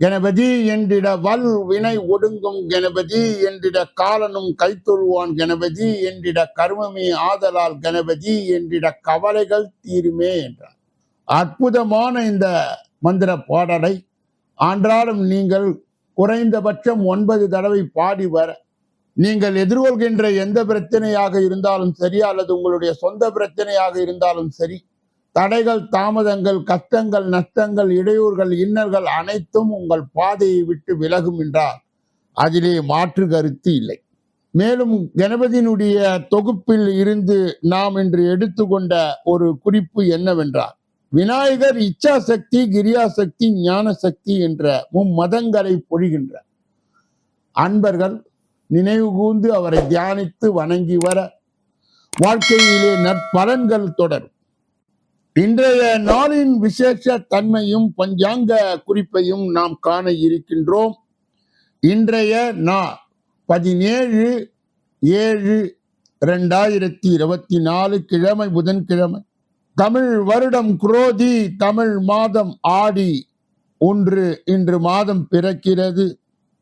கணபதி என்றிட வல் வினை ஒடுங்கும் கணபதி என்றிட காலனும் கைத்தொழுவான் கணபதி என்றிட கர்மமே ஆதலால் கணபதி என்றிட கவலைகள் தீருமே என்றார். அற்புதமான இந்த மந்திர பாடலை ஆன்றாலும் நீங்கள் குறைந்தபட்சம் ஒன்பது தடவை பாடி வர நீங்கள் எதிர்கொள்கின்ற எந்த பிரச்சனையாக இருந்தாலும் சரி அல்லது உங்களுடைய சொந்த பிரச்சனையாக இருந்தாலும் சரி தடைகள் தாமதங்கள் கஷ்டங்கள் நஷ்டங்கள் இடையூறுகள் இன்னல்கள் அனைத்தும் உங்கள் பாதையை விட்டு விலகும் என்றால் அதிலே மாற்று கருத்து இல்லை. மேலும் கணபதியினுடைய தொகுப்பில் இருந்து நாம் இன்று எடுத்துக்கொண்ட ஒரு குறிப்பு என்னவென்றால் விநாயகர் இச்சா சக்தி கிரியா சக்தி ஞான சக்தி என்ற மும்மதங்களை பொழிகின்றார் அன்பர்கள் நினைவு கூர்ந்து அவரை தியானித்து வணங்கி வர வாழ்க்கையிலே நற்பலன்கள் தொடரும். இன்றைய நாளின் விசேஷ தன்மையும் பஞ்சாங்க குறிப்பையும் நாம் காண இருக்கின்றோம். இன்றைய நாள் பதினேழு ஏழு ரெண்டாயிரத்தி இருபத்தி நாலு கிழமை புதன்கிழமை. தமிழ் வருடம் குரோதி தமிழ் மாதம் ஆடி ஒன்று இன்று மாதம் பிறக்கிறது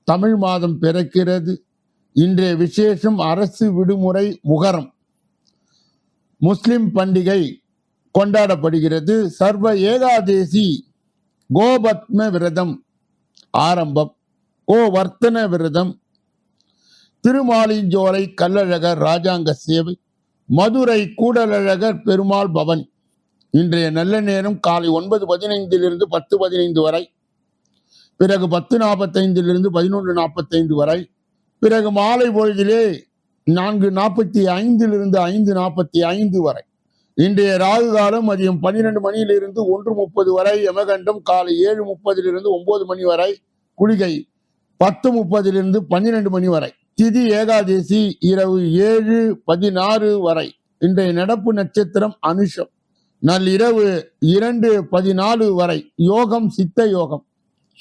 தமிழ் மாதம் பிறக்கிறது. இன்றைய விசேஷம் அரசு விடுமுறை முகரம். முஸ்லிம் பண்டிகை கொண்டாடப்படுகிறது. சர்வ ஏகாதேசி கோபத்ம விரதம் ஆரம்பம். கோவர்த்தன விரதம் திருமாலிஞ்சோலை கல்லழகர் ராஜாங்க சேவை மதுரை கூடலழகர் பெருமாள் பவன். இன்றைய நல்ல நேரம் காலை ஒன்பது பதினைந்திலிருந்து பத்து பதினைந்து வரை. பிறகு பத்து நாற்பத்தைந்திலிருந்து பதினொன்று நாற்பத்தைந்து வரை. பிறகு மாலை பொழுதிலே நான்கு நாற்பத்தி ஐந்திலிருந்து ஐந்து நாற்பத்தி ஐந்து வரை. இன்றைய ராகு காலம் மதியம் பன்னிரெண்டு மணியிலிருந்து ஒன்று முப்பது வரை யமகண்டம் காலை ஏழு முப்பதிலிருந்து ஒன்பது மணி வரை குளிகை பத்து முப்பதிலிருந்து பன்னிரெண்டு மணி வரை. திதி ஏகாதசி இரவு ஏழு பதினாறு வரை. இன்றைய நடப்பு நட்சத்திரம் அனுஷம். நள்ளிரவு இரண்டு பதினாலு வரை. யோகம் சித்த யோகம்.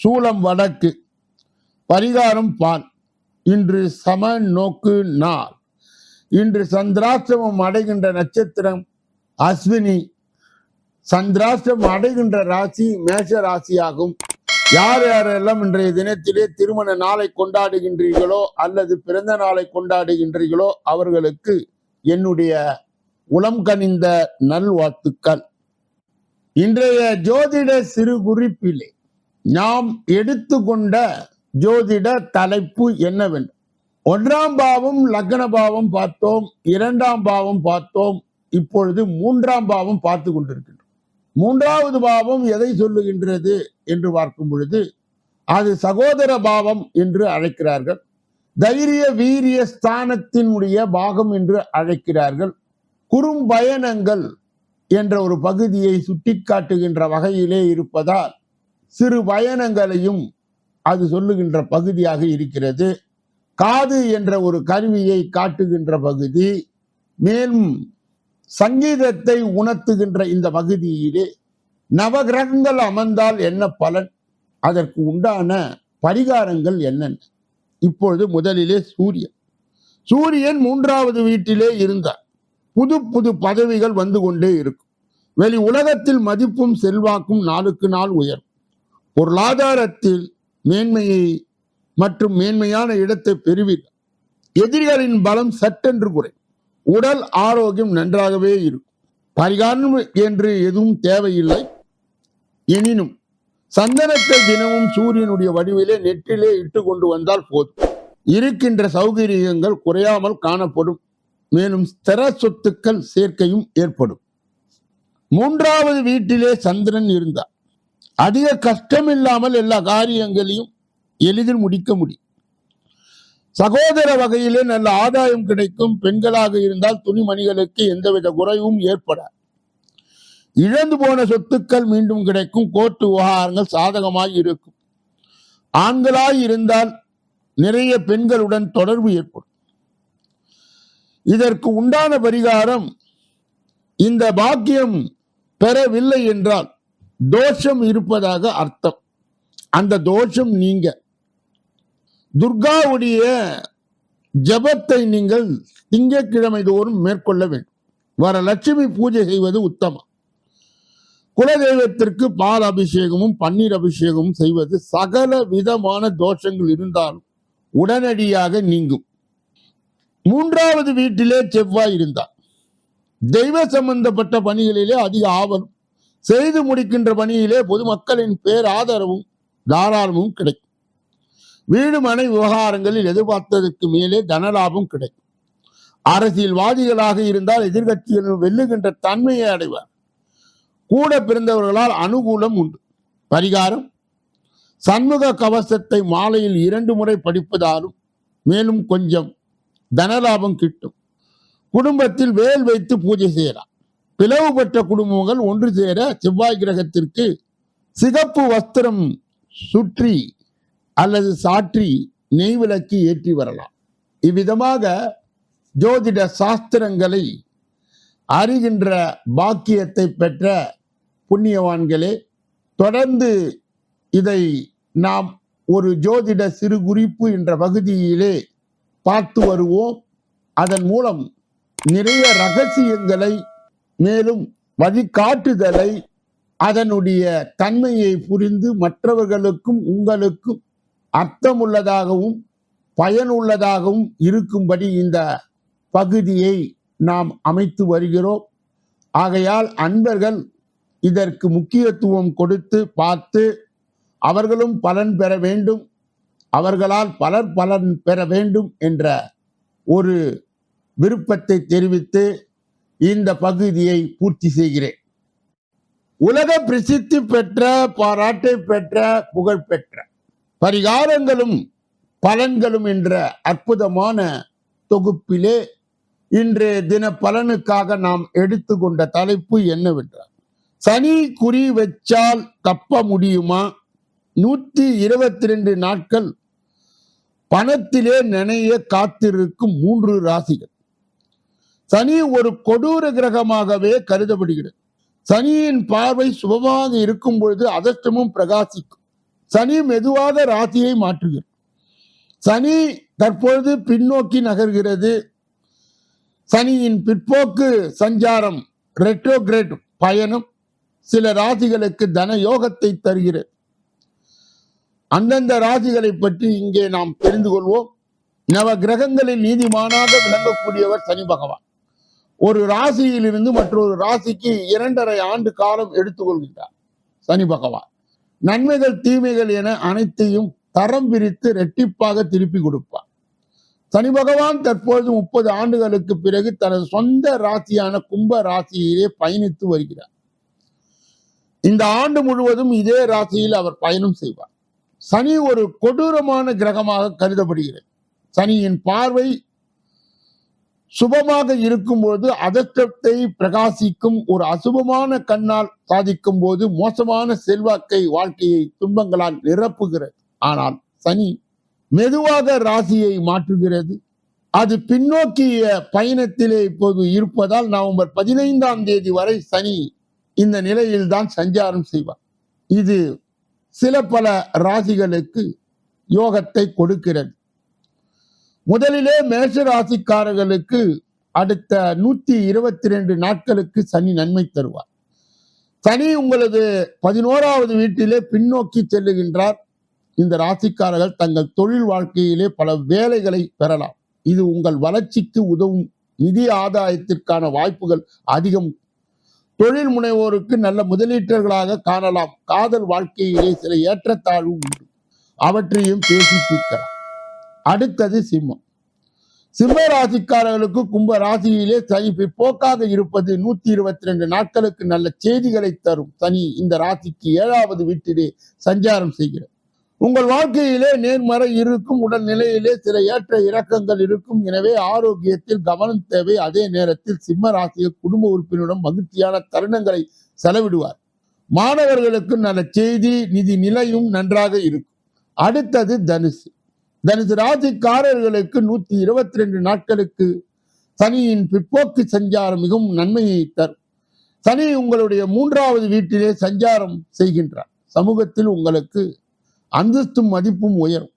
சூலம் வடக்கு. பரிகாரம் பால். இன்று சம நோக்கு நாள். இன்று சந்திராசிரமம் அடைகின்ற நட்சத்திரம் அஸ்வினி சந்திராஷ்டம் அடைகின்ற ராசி மேஷ ராசியாகும். யார் யாரெல்லாம் இன்றைய தினத்திலே திருமண நாளை கொண்டாடுகின்றீர்களோ அல்லது பிறந்த நாளை கொண்டாடுகின்றீர்களோ அவர்களுக்கு என்னுடைய உளம் கனிந்த நல்வாழ்த்துக்கள். இன்றைய ஜோதிட சிறு குறிப்பிலே நாம் எடுத்துக்கொண்ட ஜோதிட தலைப்பு என்னவென்று? ஒன்றாம் பாவம் லக்ன பாவம் பார்த்தோம் இரண்டாம் பாவம் பார்த்தோம் இப்பொழுது மூன்றாம் பாவம் பார்த்து கொண்டிருக்கின்றோம். மூன்றாவது பாவம் எதை சொல்லுகின்றது என்று பார்க்கும் பொழுது அது சகோதர பாவம் என்று அழைக்கிறார்கள். தைரிய வீரிய ஸ்தானத்தினுடைய பாகம் என்று அழைக்கிறார்கள். குறும்பயணங்கள் என்ற ஒரு பகுதியை சுட்டிக்காட்டுகின்ற வகையிலே இருப்பதால் சிறு பயணங்களையும் அது சொல்லுகின்ற பகுதியாக இருக்கிறது. காது என்ற ஒரு கருவியை காட்டுகின்ற பகுதி மேலும் சங்கீதத்தை உணர்த்துகின்ற இந்த பகுதியிலே நவகிரகங்கள் அமர்ந்தால் என்ன பலன்? அதற்கு உண்டான பரிகாரங்கள் என்னென்ன? இப்பொழுது முதலிலே சூரியன். சூரியன் மூன்றாவது வீட்டிலே இருந்தார். புது புது பதவிகள் வந்து கொண்டே இருக்கும். வெளி உலகத்தில் மதிப்பும் செல்வாக்கும் நாளுக்கு நாள் உயரும். பொருளாதாரத்தில் மேன்மையை மற்றும் மேன்மையான இடத்தை பெறுவீர்கள். எதிரிகளின் பலம் சட்டென்று குறையும். உடல் ஆரோக்கியம் நன்றாகவே இருக்கும் பரிகாரம் என்று எதுவும் தேவையில்லை. எனினும் சந்தனத்தை தினமும் சூரியனுடைய வடிவிலே நெற்றிலே இட்டு கொண்டு வந்தால் போதும். இருக்கின்ற சௌகரியங்கள் குறையாமல் காணப்படும். மேலும் ஸ்திர சொத்துக்கள் சேர்க்கையும் ஏற்படும். மூன்றாவது வீட்டிலே சந்திரன் இருந்தார். அதிக கஷ்டம் இல்லாமல் எல்லா காரியங்களையும் எளிதில் முடிக்க முடியும். சகோதர வகையிலே நல்ல ஆதாயம் கிடைக்கும். பெண்களாக இருந்தால் துணிமணிகளுக்கு எந்தவித குறைவும் ஏற்படாது. இழந்து போன சொத்துக்கள் மீண்டும் கிடைக்கும். கோர்ட்டு விவகாரங்கள் சாதகமாய் இருக்கும். ஆண்களாய் இருந்தால் நிறைய பெண்களுடன் தொடர்பு ஏற்படும். இதற்கு உண்டான பரிகாரம் இந்த பாக்கியம் பெறவில்லை என்றால் தோஷம் இருப்பதாக அர்த்தம். அந்த தோஷம் நீங்க. துர்காவுடைய ஜபத்தை நீங்கள் திங்கட்கிழமை தோறும் மேற்கொள்ள வேண்டும். வர லட்சுமி பூஜை செய்வது உத்தமம். குலதெய்வத்திற்கு பால் அபிஷேகமும் பன்னீர் அபிஷேகமும் செய்வது சகல விதமான தோஷங்கள் இருந்தாலும் உடனடியாக நீங்கும். மூன்றாவது வீட்டிலே செவ்வாய் இருந்தார். தெய்வ சம்பந்தப்பட்ட பணிகளிலே அதிக ஆவலும் செய்து முடிக்கின்ற பணியிலே பொதுமக்களின் பேராதரவும் தாராளமும் கிடைக்கும். வீடு மனை விவகாரங்களில் எதிர்பார்த்ததற்கு மேலே தனலாபம் கிடைக்கும். அரசியல்வாதிகளாக இருந்தால் எதிர்கட்சிகள் வெல்லுகின்ற தன்மையை அடைவார். கூட பிறந்தவர்களால் அனுகூலம் உண்டு. பரிகாரம்? சண்முக கவசத்தை மாலையில் இரண்டு முறை படிப்பதாலும் மேலும் கொஞ்சம் தனலாபம் கிட்டும். குடும்பத்தில் வேல் வைத்து பூஜை செய்யலாம். பிளவுபட்ட குடும்பங்கள் ஒன்று சேர செவ்வாய் கிரகத்திற்கு சிகப்பு வஸ்திரம் சுற்றி அல்லது சாற்றி நெய் விளக்கு ஏற்றி வரலாம். இவ்விதமாக ஜோதிட சாஸ்திரங்களை அறிகின்ற பாக்கியத்தை பெற்ற புண்ணியவான்களே தொடர்ந்து இதை நாம் ஒரு ஜோதிட சிறு குறிப்பு என்ற பகுதியிலே பார்த்து வருவோம். அதன் மூலம் நிறைய ரகசியங்களை மேலும் வழிகாட்டுதலை அதனுடைய தன்மையை புரிந்து மற்றவர்களுக்கும் உங்களுக்கும் அர்த்தமுள்ளதாகவும் பயனுள்ளதாகவும் இருக்கும்படி இந்த பகுதியை நாம் அமைத்து வருகிறோம். ஆகையால் அன்பர்கள் இதற்கு முக்கியத்துவம் கொடுத்து பார்த்து அவர்களும் பலன் பெற வேண்டும் அவர்களால் பலர் பலன் பெற வேண்டும் என்ற ஒரு விருப்பத்தை தெரிவித்து இந்த பகுதியை பூர்த்தி செய்கிறேன். உலக பிரசித்தி பெற்ற பாராட்டை பெற்ற புகழ் பெற்ற பரிகாரங்களும் பலன்களும் என்ற அற்புதமான தொகுப்பிலே இன்றைய தின பலனுக்காக நாம் எடுத்துக்கொண்ட தலைப்பு என்னவென்றால் சனி குறி வச்சால் தப்ப முடியுமா? நூத்தி இருபத்தி ரெண்டு நாட்கள் பணத்திலே நினைய காத்திருக்கும் மூன்று ராசிகள். சனி ஒரு கொடூர கிரகமாகவே கருதப்படுகிறது. சனியின் பார்வை சுபமாக இருக்கும் பொழுது அதிர்ஷ்டமும் பிரகாசிக்கும். சனி மெதுவாக ராசியை மாற்றுகிறது. சனி தற்பொழுது பின்னோக்கி நகர்கிறது. சனியின் பிற்போக்கு சஞ்சாரம் ரெட்ரோகிரேட் பயணம் சில ராசிகளுக்கு தன யோகத்தை தருகிறது. அந்தந்த ராசிகளை பற்றி இங்கே நாம் தெரிந்து கொள்வோம். நவ கிரகங்களில் நீதிமானாக விளங்கக்கூடியவர் சனி பகவான். ஒரு ராசியிலிருந்து மற்றொரு ராசிக்கு இரண்டரை ஆண்டு காலம் எடுத்துக்கொள்கிறார் சனி பகவான். நன்மைகள் தீமைகள் என அனைத்தையும் தரம் பிரித்து ரெட்டிப்பாக திருப்பி கொடுப்பார். சனி பகவான் தற்பொழுது முப்பது ஆண்டுகளுக்கு பிறகு தனது சொந்த ராசியான கும்ப ராசியிலே பயணித்து வருகிறார். இந்த ஆண்டு முழுவதும் இதே ராசியில் அவர் பயணம் செய்வார். சனி ஒரு கொடூரமான கிரகமாக கருதப்படுகிறது. சனியின் பார்வை சுபமாக இருக்கும்போது அதற்றத்தை பிரகாசிக்கும் ஒரு அசுபமான கண்ணால் சாதிக்கும் போது மோசமான செல்வாக்கை வாழ்க்கையை துன்பங்களால் நிரப்புகிறது. ஆனால் சனி மெதுவாக ராசியை மாற்றுகிறது. அது பின்னோக்கிய பயணத்திலே இப்போது இருப்பதால் நவம்பர் பதினைந்தாம் தேதி வரை சனி இந்த நிலையில்தான் சஞ்சாரம் செய்வார். இது சில பல ராசிகளுக்கு யோகத்தை கொடுக்கிறது. முதலிலே மேஷ ராசிக்காரர்களுக்கு அடுத்த நூத்தி இருபத்தி ரெண்டு நாட்களுக்கு சனி நன்மை தருவார். சனி உங்களது பதினோராவது வீட்டிலே பின்னோக்கி செல்லுகின்றார். இந்த ராசிக்காரர்கள் தங்கள் தொழில் வாழ்க்கையிலே பல வேலைகளை பெறலாம். இது உங்கள் வளர்ச்சிக்கு உதவும் நிதி ஆதாயத்திற்கான வாய்ப்புகள் அதிகம். தொழில் முனைவோருக்கு நல்ல முதலீட்டர்களாக காணலாம். காதல் வாழ்க்கையிலே சில ஏற்றத்தாழ்வு உண்டு. அவற்றையும் பேசி தீர்க்கலாம். அடுத்தது சிம்மம். சிம்ம ராசிக்காரர்களுக்கு கும்ப ராசியிலே சனி பிற்போக்காக இருப்பது நூத்தி இருபத்தி ரெண்டு நாட்களுக்கு நல்ல செய்திகளை தரும். சனி இந்த ராசிக்கு ஏழாவது வீட்டிலே சஞ்சாரம் செய்கிறது உங்கள் வாழ்க்கையிலே நேர்மறை இருக்கும் உடல் நிலையிலே சில ஏற்ற இறக்கங்கள் இருக்கும். எனவே ஆரோக்கியத்தில் கவனம் தேவை. அதே நேரத்தில் சிம்ம ராசியில் குடும்ப உறுப்பினருடன் மகிழ்ச்சியான தருணங்களை செலவிடுவார். மாணவர்களுக்கு நல்ல செய்தி நிதி நிலையும் நன்றாக இருக்கும். அடுத்தது தனுசு. தனது ராசிக்காரர்களுக்கு நூத்தி இருபத்தி ரெண்டு நாட்களுக்கு சனியின் பிற்போக்கு சஞ்சாரம் மிகவும் நன்மையை தரும். சனி உங்களுடைய மூன்றாவது வீட்டிலே சஞ்சாரம் செய்கின்றார். சமூகத்தில் உங்களுக்கு அந்தஸ்தும் மதிப்பும் உயரும்.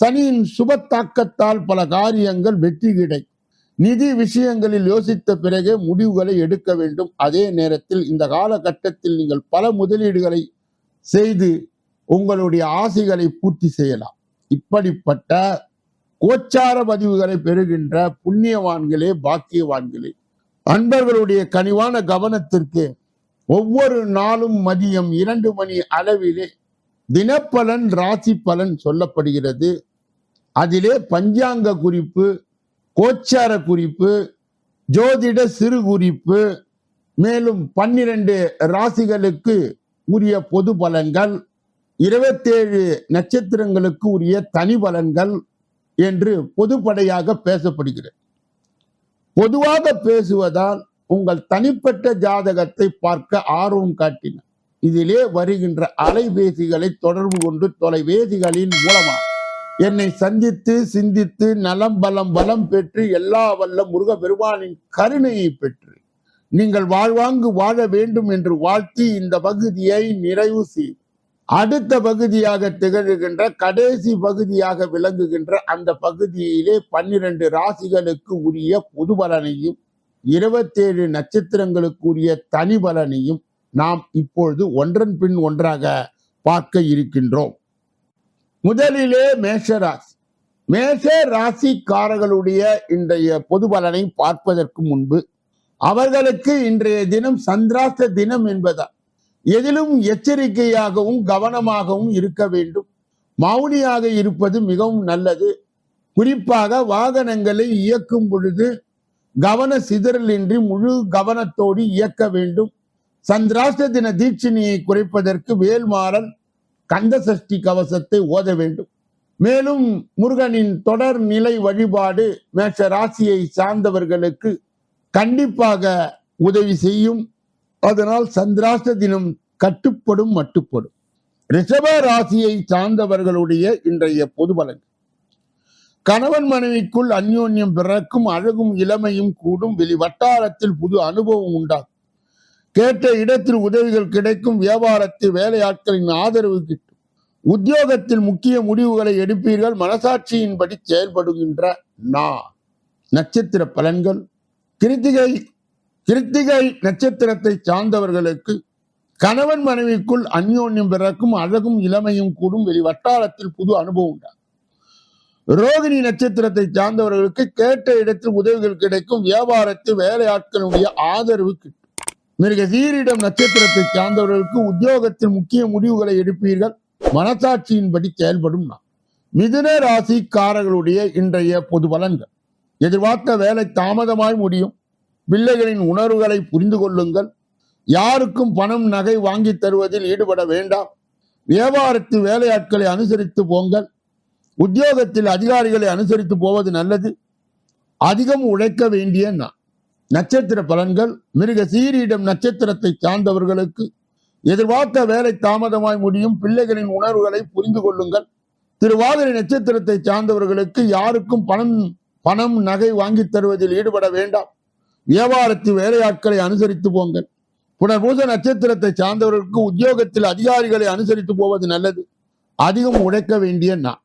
சனியின் சுப தாக்கத்தால் பல காரியங்கள் வெற்றி கிடைக்கும். நிதி விஷயங்களில் யோசித்த பிறகே முடிவுகளை எடுக்க வேண்டும். அதே நேரத்தில் இந்த காலகட்டத்தில் நீங்கள் பல முதலீடுகளை செய்து உங்களுடைய ஆசைகளை பூர்த்தி செய்யலாம். இப்படிப்பட்ட கோச்சார பதிவுகளை பெறுகின்ற புண்ணியவான்களே பாக்கியவான்களே. அன்பர்களுடைய கனிவான கவனத்திற்கு ஒவ்வொரு நாளும் மதியம் இரண்டு மணி அளவிலே தினப்பலன் ராசி பலன் சொல்லப்படுகிறது. அதிலே பஞ்சாங்க குறிப்பு கோச்சார குறிப்பு ஜோதிட சிறு குறிப்பு மேலும் பன்னிரண்டு ராசிகளுக்கு உரிய பொது பலன்கள் இருபத்தேழு நட்சத்திரங்களுக்கு உரிய தனி பலன்கள் என்று பொதுப்படையாக பேசப்படுகிறது. பொதுவாக பேசுவதால் உங்கள் தனிப்பட்ட ஜாதகத்தை பார்க்க ஆர்வம் காட்டின இதிலே வருகின்ற அலைபேசிகளை தொடர்பு கொண்டு தொலைபேசிகளின் மூலமாக என்னை சந்தித்து சிந்தித்து நலம் பலம் பலம் பெற்று எல்லா வல்ல முருக பெருமானின் கருணையை பெற்று நீங்கள் வாழ்வாங்கு வாழ வேண்டும் என்று வாழ்த்தி இந்த பகுதியை நிறைவு செய் அடுத்த பகுதியாக திகழ்கின்ற கடைசி பகுதியாக விளங்குகின்ற அந்த பகுதியிலே பன்னிரண்டு ராசிகளுக்கு உரிய பொது பலனையும் இருபத்தேழு நட்சத்திரங்களுக்கு உரிய தனி பலனையும் நாம் இப்பொழுது ஒன்றன் பின் ஒன்றாக பார்க்க இருக்கின்றோம். முதலிலே மேஷராசி மேஷ ராசிக்காரர்களுடைய இன்றைய பொது பலனை பார்ப்பதற்கு முன்பு அவர்களுக்கு இன்றைய தினம் சந்திராஷ்ட தினம் என்பதால் எதிலும் எச்சரிக்கையாகவும் கவனமாகவும் இருக்க வேண்டும். மௌனியாக இருப்பது மிகவும் நல்லது. குறிப்பாக வாகனங்களை இயக்கும் பொழுது கவன சிதறலின்றி முழு கவனத்தோடு இயக்க வேண்டும். சந்திராஷ்ட தின தீட்சணியை குறைப்பதற்கு வேல்மாறன் கந்த சஷ்டி கவசத்தை ஓத வேண்டும். மேலும் முருகனின் தொடர் நிலை வழிபாடு மேஷ ராசியை சார்ந்தவர்களுக்கு கண்டிப்பாக உதவி செய்யும். அதனால் சந்திராஷ்ட தினம் கட்டுப்படும் மட்டுப்படும். ரிஷப ராசியை சார்ந்தவர்களுடைய இன்றைய பொது பலன். கணவன் மனைவிக்குள் அந்யோன்யம் பிறக்கும் அழகும் இளமையும் கூடும் வெளி வட்டாரத்தில் புது அனுபவம் உண்டாகும். கேட்ட இடத்தில் உதவிகள் கிடைக்கும் வியாபாரத்தில் வேலையாட்களின் ஆதரவு கிட்டும். உத்தியோகத்தில் முக்கிய முடிவுகளை எடுப்பீர்கள் மனசாட்சியின்படி செயல்படுகின்ற நா நட்சத்திர பலன்கள் கிருத்திகை கிருத்திகை நட்சத்திரத்தை சார்ந்தவர்களுக்கு கணவன் மனைவிக்குள் அந்யோன்யம் பிறக்கும் அழகும் இளமையும் கூடும் வெளி வட்டாரத்தில் புது அனுபவம் உண்டாகும். ரோகிணி நட்சத்திரத்தை சார்ந்தவர்களுக்கு கேட்ட இடத்தில் உதவிகள் கிடைக்கும் வியாபாரத்தில் வேலையாட்களுடைய ஆதரவு கிட்டும். மிருக சீரிடம் நட்சத்திரத்தை சார்ந்தவர்களுக்கு உத்தியோகத்தில் முக்கிய முடிவுகளை எடுப்பீர்கள் மனசாட்சியின்படி செயல்படும் நான் மிதுன ராசிக்காரர்களுடைய இன்றைய பொது பலன்கள். எதிர்பார்த்த வேலை தாமதமாய் முடியும் பிள்ளைகளின் உணர்வுகளை புரிந்து கொள்ளுங்கள். யாருக்கும் பணம் நகை வாங்கி தருவதில் ஈடுபட வேண்டாம். வியாபாரத்து வேலையாட்களை அனுசரித்து போங்கள். உத்தியோகத்தில் அதிகாரிகளை அனுசரித்து போவது நல்லது. அதிகம் உழைக்க வேண்டிய நான் நட்சத்திர பலன்கள். மிருக சீரியிடம் நட்சத்திரத்தை சார்ந்தவர்களுக்கு எதிர்பார்த்த வேலை தாமதமாய் முடியும். பிள்ளைகளின் உணர்வுகளை புரிந்து கொள்ளுங்கள். திருவாதிரை நட்சத்திரத்தை சார்ந்தவர்களுக்கு யாருக்கும் பணம் பணம் நகை வாங்கி தருவதில் ஈடுபட வேண்டாம். வியாபாரத்தில் வேலையாட்களை அனுசரித்து போங்கள். புனர்பூச நட்சத்திரத்தை சார்ந்தவர்களுக்கு உத்தியோகத்தில் அதிகாரிகளை அனுசரித்து போவது நல்லது. அதிகம் உழைக்க வேண்டிய நான்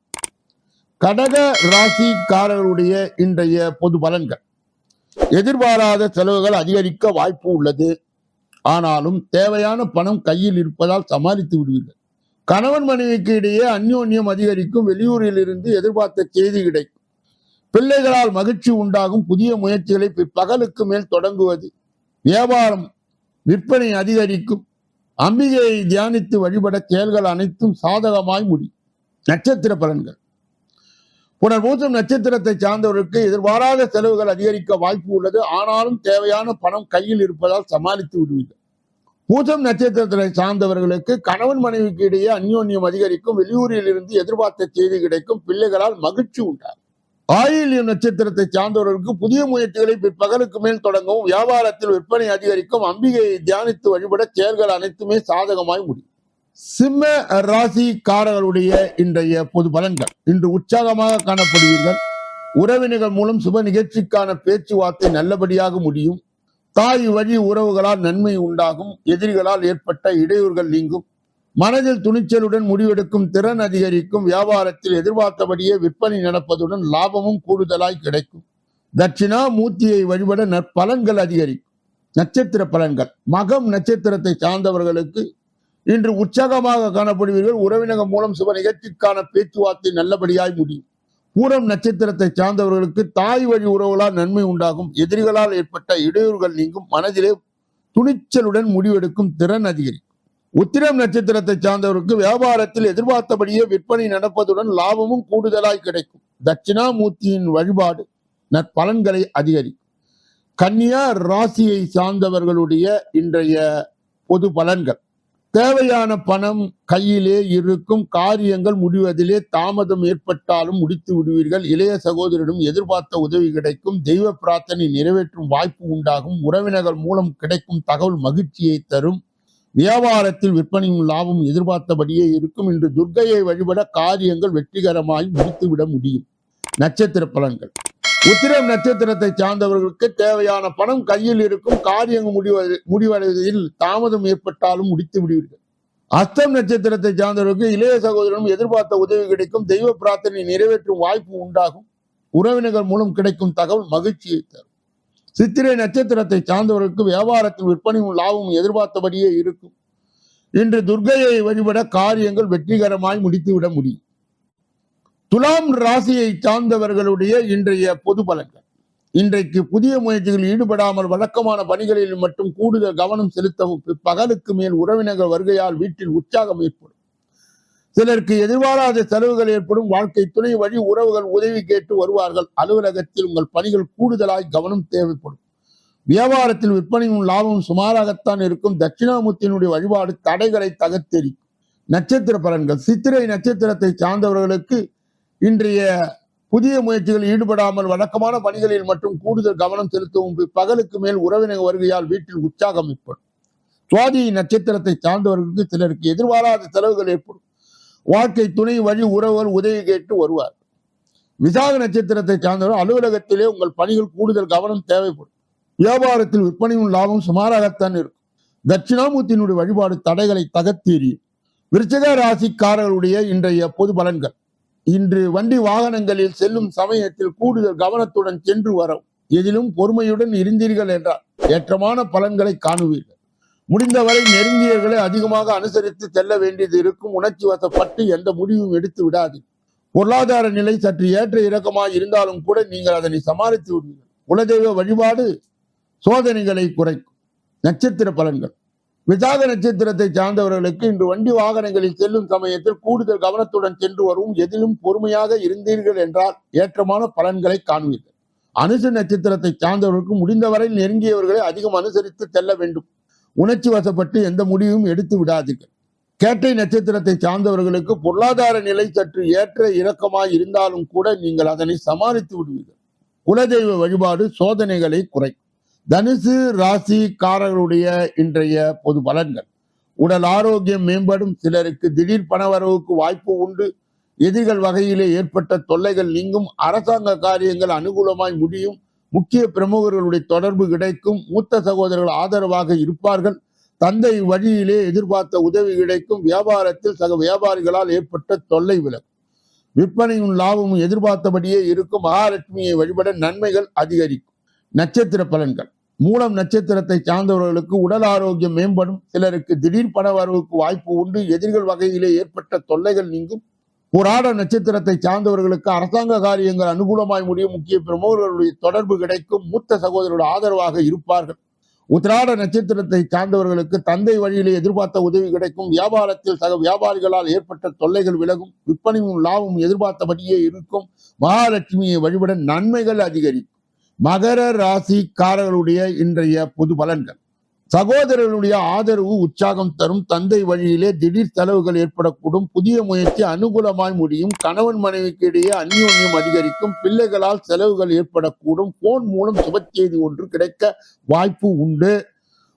கடக ராசிக்காரர்களுடைய இன்றைய பொது பலன்கள். எதிர்பாராத செலவுகள் அதிகரிக்க வாய்ப்பு உள்ளது. ஆனாலும் தேவையான பணம் கையில் இருப்பதால் சமாளித்து விடுவீர்கள். கணவன் மனைவிக்கு இடையே அந்யோன்யம் அதிகரிக்கும். வெளியூரில் இருந்து எதிர்பார்த்த செய்தி கிடைக்கும். பிள்ளைகளால் மகிழ்ச்சி உண்டாகும் புதிய முயற்சிகளை பகலுக்கு மேல் தொடங்குவது. வியாபாரம் விற்பனை அதிகரிக்கும். அம்பிகையை தியானித்து வழிபட செயல்கள் அனைத்தும் சாதகமாய் முடியும். நட்சத்திர பலன்கள். புனர்பூசம் நட்சத்திரத்தை சார்ந்தவர்களுக்கு எதிர்பாராத செலவுகள் அதிகரிக்க வாய்ப்பு உள்ளது. ஆனாலும் தேவையான பணம் கையில் இருப்பதால் சமாளித்து விடுவீர்கள். பூசம் நட்சத்திரத்தை சார்ந்தவர்களுக்கு கணவன் மனைவிக்கு இடையே அந்யோன்யம் அதிகரிக்கும். வெளியூரில் இருந்து எதிர்பார்த்த செய்தி கிடைக்கும். பிள்ளைகளால் மகிழ்ச்சி உண்டாகும். ஆயில்யம் நட்சத்திரத்தை சார்ந்தவர்களுக்கு புதிய முயற்சிகளை பிற்பகலுக்கு மேல் தொடங்கவும் வியாபாரத்தில் விற்பனை அதிகரிக்கும் அம்பிகையை தியானித்து வழிபட செயல்கள் அனைத்துமே சாதகமாய் முடியும். சிம்ம ராசிக்காரர்களுடைய இன்றைய பொது பலன்கள். இன்று உற்சாகமாக காணப்படுவீர்கள். உறவினர்கள் மூலம் சுப நிகழ்ச்சிக்கான பேச்சுவார்த்தை நல்லபடியாக முடியும். தாய் வழி உறவுகளால் நன்மை உண்டாகும். எதிரிகளால் ஏற்பட்ட இடையூறுகள் நீங்கும். மனதில் துணிச்சலுடன் முடிவெடுக்கும் திறன் அதிகரிக்கும். வியாபாரத்தில் எதிர்பார்த்தபடியே விற்பனை நடப்பதுடன் லாபமும் கூடுதலாய் கிடைக்கும். தட்சிணா மூர்த்தியை வழிபட நற்பலன்கள் அதிகரிக்கும். நட்சத்திர பலன்கள். மகம் நட்சத்திரத்தை சார்ந்தவர்களுக்கு இன்று உற்சாகமாக காணப்படுவீர்கள். உறவினர்கள் மூலம் சுப நிகழ்ச்சிக்கான பேச்சுவார்த்தை நல்லபடியாய் முடியும். பூரம் நட்சத்திரத்தை சார்ந்தவர்களுக்கு தாய் வழி உறவுகளால் நன்மை உண்டாகும். எதிரிகளால் ஏற்பட்ட இடையூறுகள் நீங்கும். மனதிலே துணிச்சலுடன் முடிவெடுக்கும் திறன் அதிகரிக்கும். உத்திரம் நட்சத்திரத்தை சார்ந்தவருக்கு வியாபாரத்தில் எதிர்பார்த்தபடியே விற்பனை நடப்பதுடன் லாபமும் கூடுதலாய் கிடைக்கும். தட்சிணாமூர்த்தியின் வழிபாடு நற்பலன்களை அதிகரிக்கும். கன்னியா ராசியை சார்ந்தவர்களுடைய இன்றைய பொது பலன்கள். தேவையான பணம் கையிலே இருக்கும் காரியங்கள் முடிவதிலே தாமதம் ஏற்பட்டாலும் முடித்து விடுவீர்கள். இளைய சகோதரிடம் எதிர்பார்த்த உதவி கிடைக்கும். தெய்வ பிரார்த்தனை நிறைவேற்றும் வாய்ப்பு உண்டாகும். உறவினர்கள் மூலம் கிடைக்கும் தகவல் மகிழ்ச்சியை தரும். வியாபாரத்தில் விற்பனையும் லாபம் எதிர்பார்த்தபடியே இருக்கும். இன்று துர்கையை வழிபட காரியங்கள் வெற்றிகரமாய் முடித்துவிட முடியும். நட்சத்திர பலன்கள். உத்திரம் நட்சத்திரத்தை சார்ந்தவர்களுக்கு தேவையான பணம் கையில் இருக்கும். காரியங்கள் முடிவடை முடிவடைவதில் தாமதம் ஏற்பட்டாலும் முடித்து விடுவீர்கள். அஸ்தம் நட்சத்திரத்தை சார்ந்தவர்களுக்கு இளைய சகோதரனும் எதிர்பார்த்த உதவி கிடைக்கும். தெய்வ பிரார்த்தனை நிறைவேற்றும் வாய்ப்பு உண்டாகும். உறவினர்கள் மூலம் கிடைக்கும் தகவல் மகிழ்ச்சியை தரும். சித்திரை நட்சத்திரத்தை சார்ந்தவர்களுக்கு வியாபாரத்தில் விற்பனையும் லாபமும் எதிர்பார்த்தபடியே இருக்கும். இன்று துர்கையை வழிபட காரியங்கள் வெற்றிகரமாய் முடித்துவிட முடியும். துலாம் ராசியை சார்ந்தவர்களுடைய இன்றைய பொது பலன்கள். இன்றைக்கு புதிய முயற்சிகளில் ஈடுபடாமல் வழக்கமான பணிகளில் மட்டும் கூடுதல் கவனம் செலுத்தவும் பகலுக்கு மேல் உறவினர்கள் வருகையால் வீட்டில் உற்சாகம் ஏற்படும். சிலருக்கு எதிர்பாராத செலவுகள் ஏற்படும். வாழ்க்கை துணை வழி உறவுகள் உதவி கேட்டு வருவார்கள். அலுவலகத்தில் உங்கள் பணிகள் கூடுதலாய் கவனம் தேவைப்படும். வியாபாரத்தில் விற்பனையும் லாபமும் சுமாராகத்தான் இருக்கும். தட்சிணாமூர்த்தியினுடைய வழிபாடு தடைகளை தகர்த்தெறிக்கும் நட்சத்திர பலன்கள். சித்திரை நட்சத்திரத்தை சார்ந்தவர்களுக்கு இன்றைய புதிய முயற்சிகள் ஈடுபடாமல் வழக்கமான பணிகளில் மட்டும் கூடுதல் கவனம் செலுத்தவும். பகலுக்கு மேல் உறவினர் வருகையால் வீட்டில் உற்சாகம் ஏற்படும். சுவாதி நட்சத்திரத்தை சார்ந்தவர்களுக்கு சிலருக்கு எதிர்பாராத செலவுகள் ஏற்படும். வாழ்க்கை துணை வழி உறவுகள் உதவி கேட்டு வருவார். விசாக நட்சத்திரத்தை சார்ந்தவர் அலுவலகத்திலே உங்கள் பணிகள் கூடுதல் கவனம் தேவைப்படும். வியாபாரத்தில் விற்பனையும் லாபம் சுமாராகத்தான் இருக்கும். தட்சிணாமூர்த்தியினுடைய வழிபாடு தடைகளை தகர்த்தீறி விருச்சக ராசிக்காரர்களுடைய இன்றைய பொது பலன்கள். இன்று வண்டி வாகனங்களில் செல்லும் சமயத்தில் கூடுதல் கவனத்துடன் சென்று வரும் எதிலும் பொறுமையுடன் இருந்தீர்கள் என்றால் ஏற்றமான பலன்களை காணுவீர்கள். முடிந்தவரை நெருங்கியவர்களை அதிகமாக அனுசரித்து செல்ல வேண்டியது இருக்கும். உணர்ச்சி வசப்பட்டு எந்த முடிவும் எடுத்து விடாது. பொருளாதார நிலை சற்று ஏற்ற இறக்கமாக இருந்தாலும் கூட நீங்கள் அதனை சமாளித்து விடுவீர்கள் குலதெய்வ வழிபாடு சோதனைகளை குறைக்கும். நட்சத்திர பலன்கள். விசாக நட்சத்திரத்தை சார்ந்தவர்களுக்கு இன்று வண்டி வாகனங்களில் செல்லும் சமயத்தில் கூடுதல் கவனத்துடன் சென்று வரும். எதிலும் பொறுமையாக இருந்தீர்கள் என்றால் ஏற்றமான பலன்களை காண்பீர்கள். அனுசு நட்சத்திரத்தை சார்ந்தவர்களுக்கு முடிந்தவரை நெருங்கியவர்களை அதிகம் அனுசரித்து செல்ல வேண்டும். உணர்ச்சி வசப்பட்டு எந்த முடிவும் எடுத்து விடாதீர்கள். கேட்டை நட்சத்திரத்தை சார்ந்தவர்களுக்கு பொருளாதார நிலை சற்று ஏற்ற இறக்கமாய் இருந்தாலும் கூட நீங்கள் அதனை சமாளித்து விடுவீர்கள். குலதெய்வ வழிபாடு சோதனைகளை குறைக்கும். தனுசு ராசிக்காரர்களுடைய இன்றைய பொது பலன்கள். உடல் ஆரோக்கியம் மேம்படும். சிலருக்கு திடீர் பணவரவுக்கு வாய்ப்பு உண்டு. எதிரிகள் வகையிலே ஏற்பட்ட தொல்லைகள் நீங்கும். அரசாங்க காரியங்கள் அனுகூலமாய் முடியும். முக்கிய பிரமுகர்களுடைய தொடர்பு கிடைக்கும். மூத்த சகோதரர்கள் ஆதரவாக இருப்பார்கள். தந்தை வழியிலே எதிர்பார்த்த உதவி கிடைக்கும். வியாபாரத்தில் சக வியாபாரிகளால் ஏற்பட்ட தொல்லை விலகும். விற்பனையும் லாபமும் எதிர்பார்த்தபடியே இருக்கும். மகாலட்சுமியை வழிபட நன்மைகள் அதிகரிக்கும். நட்சத்திர பலன்கள். மூலம் நட்சத்திரத்தை சார்ந்தவர்களுக்கு உடல் ஆரோக்கியம் மேம்படும். சிலருக்கு திடீர் பண வரவுக்கு வாய்ப்பு உண்டு. எதிர்கள் வகையிலே ஏற்பட்ட தொல்லைகள் நீங்கும். புராட நட்சத்திரத்தை சார்ந்தவர்களுக்கு அரசாங்க காரியங்கள் அனுகூலமாய் முடியும். முக்கிய பிரமுகர்களுடைய தொடர்பு கிடைக்கும். மூத்த சகோதரர்கள் ஆதரவாக இருப்பார்கள். உத்திராட நட்சத்திரத்தை சார்ந்தவர்களுக்கு தந்தை வழியிலே எதிர்பார்த்த உதவி கிடைக்கும். வியாபாரத்தில் சக வியாபாரிகளால் ஏற்பட்ட தொல்லைகள் விலகும். விற்பனையும் லாபமும் எதிர்பார்த்தபடியே இருக்கும். மகாலட்சுமியை வழிபட நன்மைகள் அதிகரிக்கும். மகர ராசிக்காரர்களுடைய இன்றைய பொது பலன்கள். சகோதரர்களுடைய ஆதரவு உற்சாகம் தரும். தந்தை வழியிலே திடீர் செலவுகள் ஏற்படக்கூடும். புதிய முயற்சி அனுகூலமாய் முடியும். கணவன் மனைவிக்கு இடையே அந்யோன்யம் அதிகரிக்கும். பிள்ளைகளால் செலவுகள் ஏற்படக்கூடும். போன் மூலம் சுப செய்தி ஒன்று கிடைக்க வாய்ப்பு உண்டு.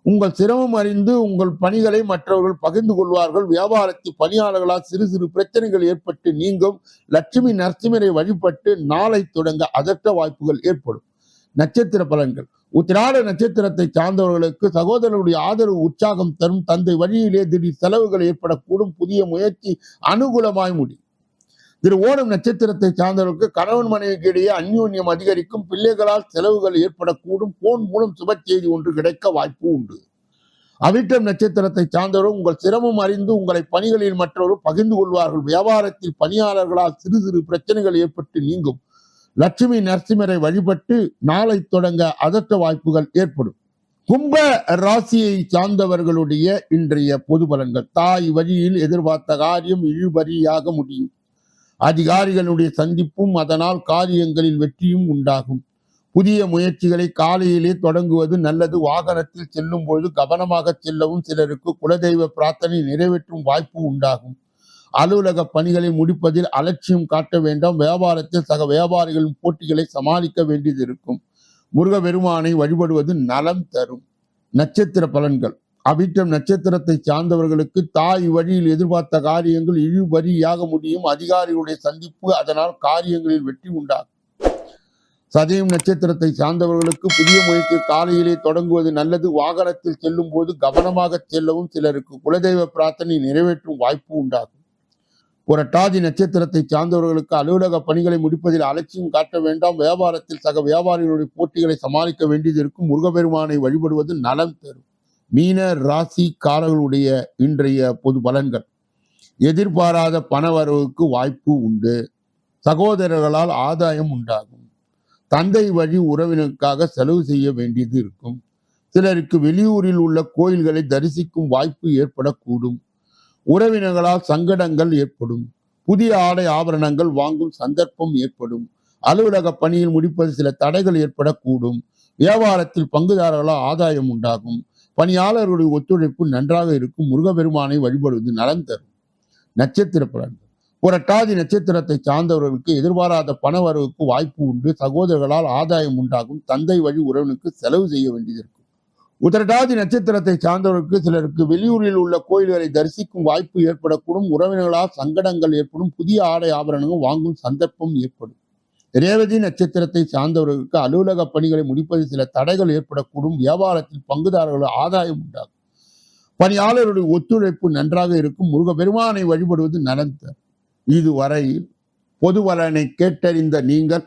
உங்கள் சிரமம் அறிந்து உங்கள் பணிகளை மற்றவர்கள் பகிர்ந்து கொள்வார்கள். வியாபாரத்தில் பணியாளர்களால் சிறு சிறு பிரச்சனைகள் ஏற்பட்டு நீங்கும். லட்சுமி நரசிம்மரை வழிபட்டு நாளை தொடங்க அதற்ற வாய்ப்புகள் ஏற்படும். நட்சத்திர பலன்கள். உத்திராட நட்சத்திரத்தை சார்ந்தவர்களுக்கு சகோதரருடைய ஆதரவு உற்சாகம் தரும் தந்தை வழியிலே திடீர் செலவுகள் ஏற்படக்கூடும். புதிய முயற்சி அனுகூலமாய் முடியும். திரு ஓணம் நட்சத்திரத்தை சார்ந்தவர்களுக்கு கணவன் மனைவிக்கு இடையே அந்யோன்யம் அதிகரிக்கும். பிள்ளைகளால் செலவுகள் ஏற்படக்கூடும். போன் மூலம் சுப செய்தி ஒன்று கிடைக்க வாய்ப்பு உண்டு. அவிட்டம் நட்சத்திரத்தை சார்ந்தவரும் உங்கள் சிரமம் அறிந்து உங்களை பணிகளில் மற்றவரும் பகிர்ந்து கொள்வார்கள். வியாபாரத்தில் பணியாளர்களால் சிறு சிறு பிரச்சனைகள் ஏற்பட்டு நீங்கும். லட்சுமி நரசிம்மரை வழிபட்டு நாளை தொடங்க அதற்ற வாய்ப்புகள் ஏற்படும். கும்ப ராசியை சார்ந்தவர்களுடைய இன்றைய பொது பலன்கள். தாய் வழியில் எதிர்பார்த்த காரியம் இழுபறியாக முடியும். அதிகாரிகளுடைய சந்திப்பும் அதனால் காரியங்களில் வெற்றியும் உண்டாகும். புதிய முயற்சிகளை காலையிலே தொடங்குவது நல்லது. வாகனத்தில் செல்லும் பொழுது கவனமாக செல்லவும் சிலருக்கு குலதெய்வ பிரார்த்தனை நிறைவேற்றும் வாய்ப்பு உண்டாகும். அலுவலக பணிகளை முடிப்பதில் அலட்சியம் காட்ட வேண்டாம். வியாபாரத்தில் சக வியாபாரிகளின் போட்டிகளை சமாளிக்க வேண்டியது இருக்கும். முருக பெருமானை வழிபடுவது நலம் தரும். நட்சத்திர பலன்கள். அவிட்டம் நட்சத்திரத்தை சார்ந்தவர்களுக்கு தாய் வழியில் எதிர்பார்த்த காரியங்கள் இழுபறியாக முடியும். அதிகாரிகளுடைய சந்திப்பு அதனால் காரியங்களில் வெற்றி உண்டாகும். சதயம் நட்சத்திரத்தை சார்ந்தவர்களுக்கு புதிய முயற்சி காலையிலே தொடங்குவது நல்லது. வாகனத்தில் செல்லும் போது கவனமாக செல்லவும் சிலருக்கு குலதெய்வ பிரார்த்தனை நிறைவேற்றும் வாய்ப்பு உண்டாகும். புரட்டாதி நட்சத்திரத்தை சார்ந்தவர்களுக்கு அலுவலக பணிகளை முடிப்பதில் அலட்சியம் காட்ட வேண்டாம். வியாபாரத்தில் சக வியாபாரிகளுடைய போட்டிகளை சமாளிக்க வேண்டியது இருக்கும். முருகப்பெருமானை வழிபடுவது நலம் தரும். மீன ராசிக்காரர்களுடைய இன்றைய பொது பலன்கள். எதிர்பாராத பணவரவுக்கு வாய்ப்பு உண்டு. சகோதரர்களால் ஆதாயம் உண்டாகும். தந்தை வழி உறவினருக்காக செலவு செய்ய வேண்டியது இருக்கும். சிலருக்கு வெளியூரில் உள்ள கோயில்களை தரிசிக்கும் வாய்ப்பு ஏற்படக்கூடும். உறவினர்களால் சங்கடங்கள் ஏற்படும். புதிய ஆடை ஆபரணங்கள் வாங்கும் சந்தர்ப்பம் ஏற்படும். அலுவலக பணியில் முடிப்பது சில தடைகள் ஏற்படக்கூடும். வியாபாரத்தில் பங்குதாரர்களால் ஆதாயம் உண்டாகும். பணியாளர்களுடைய ஒத்துழைப்பு நன்றாக இருக்கும். முருகப்பெருமானை வழிபடுவது நலன் தரும். நட்சத்திர பலன்கள் புரட்டாதி நட்சத்திரத்தை சார்ந்தவர்களுக்கு எதிர்பாராத பண வரவுக்கு வாய்ப்பு உண்டு. சகோதரர்களால் ஆதாயம் உண்டாகும். தந்தை வழி உறவனுக்கு செலவு செய்ய வேண்டியது உதரடாதி நட்சத்திரத்தை சார்ந்தவர்களுக்கு சிலருக்கு வெளியூரில் உள்ள கோயில்களை தரிசிக்கும் வாய்ப்பு ஏற்படக்கூடும். உறவினர்களால் சங்கடங்கள் ஏற்படும். புதிய ஆடை ஆபரணங்கள் வாங்கும் சந்தர்ப்பம் ஏற்படும். ரேவதி நட்சத்திரத்தை சார்ந்தவர்களுக்கு அலுவலக பணிகளை முடிப்பதில் சில தடைகள் ஏற்படக்கூடும். வியாபாரத்தில் பங்குதாரர்கள் ஆதாயம் உண்டாகும். பணியாளர்களுடைய ஒத்துழைப்பு நன்றாக இருக்கும். முருக பெருமானை வழிபடுவது நடந்த இதுவரை பொதுவலனை கேட்டறிந்த நீங்கள்